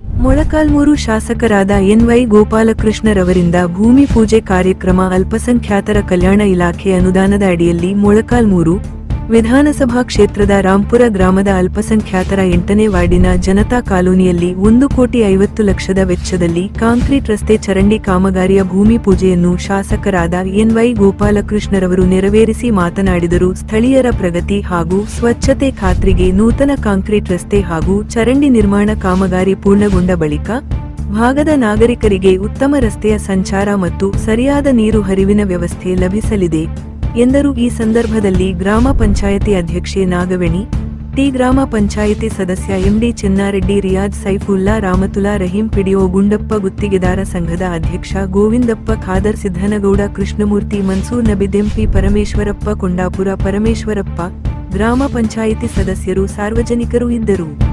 ಮೊಳಕಾಲ್ಮೂರು ಶಾಸಕರಾದ ಎನ್ವೈ ಗೋಪಾಲಕೃಷ್ಣರವರಿಂದ ಭೂಮಿ ಪೂಜೆ ಕಾರ್ಯಕ್ರಮ ಅಲ್ಪಸಂಖ್ಯಾತರ ಕಲ್ಯಾಣ ಇಲಾಖೆ ಅನುದಾನದ ಅಡಿಯಲ್ಲಿ ಮೊಳಕಾಲ್ಮೂರು ವಿಧಾನಸಭಾ ಕ್ಷೇತ್ರದ ರಾಂಪುರ ಗ್ರಾಮದ ಅಲ್ಪಸಂಖ್ಯಾತರ ಎಂಟನೇ ವಾರ್ಡಿನ ಜನತಾ ಕಾಲೋನಿಯಲ್ಲಿ ಒಂದು ಕೋಟಿ ಐವತ್ತು ಲಕ್ಷದ ವೆಚ್ಚದಲ್ಲಿ ಕಾಂಕ್ರೀಟ್ ರಸ್ತೆ ಚರಂಡಿ ಕಾಮಗಾರಿಯ ಭೂಮಿ ಪೂಜೆಯನ್ನು ಶಾಸಕರಾದ ಎನ್ವೈ ಗೋಪಾಲಕೃಷ್ಣರವರು ನೆರವೇರಿಸಿ ಮಾತನಾಡಿದರು. ಸ್ಥಳೀಯರ ಪ್ರಗತಿ ಹಾಗೂ ಸ್ವಚ್ಛತೆ ಖಾತ್ರಿಗೆ ನೂತನ ಕಾಂಕ್ರೀಟ್ ರಸ್ತೆ ಹಾಗೂ ಚರಂಡಿ ನಿರ್ಮಾಣ ಕಾಮಗಾರಿ ಪೂರ್ಣಗೊಂಡ ಬಳಿಕ ಭಾಗದ ನಾಗರಿಕರಿಗೆ ಉತ್ತಮ ರಸ್ತೆಯ ಸಂಚಾರ ಮತ್ತು ಸರಿಯಾದ ನೀರು ಹರಿವಿನ ವ್ಯವಸ್ಥೆ ಲಭಿಸಲಿದೆ. ಎಂದರು. ಈ ಸಂದರ್ಭದಲ್ಲಿ ಗ್ರಾಮ ಪಂಚಾಯತಿ ಅಧ್ಯಕ್ಷೆ ನಾಗವೇಣಿ, ಟಿ ಗ್ರಾಮ ಪಂಚಾಯಿತಿ ಸದಸ್ಯ ಎಂಡಿ ಚಿನ್ನಾರೆಡ್ಡಿ, ರಿಯಾಜ್ ಸೈಫುಲ್ಲಾ, ರಾಮತುಲಾ ರಹೀಂ ಪಿಡಿಯೋ ಗುಂಡಪ್ಪ ಗುತ್ತಿಗೆದಾರ ಸಂಘದ ಅಧ್ಯಕ್ಷ ಗೋವಿಂದಪ್ಪ, ಖಾದರ್ ಸಿದ್ದನಗೌಡ, ಕೃಷ್ಣಮೂರ್ತಿ, ಮನ್ಸೂರ್ ನಬಿದೆಂಪಿ ಪರಮೇಶ್ವರಪ್ಪ, ಕೊಂಡಾಪುರ ಪರಮೇಶ್ವರಪ್ಪ, ಗ್ರಾಮ ಪಂಚಾಯಿತಿ ಸದಸ್ಯರು, ಸಾರ್ವಜನಿಕರು ಇದ್ದರು.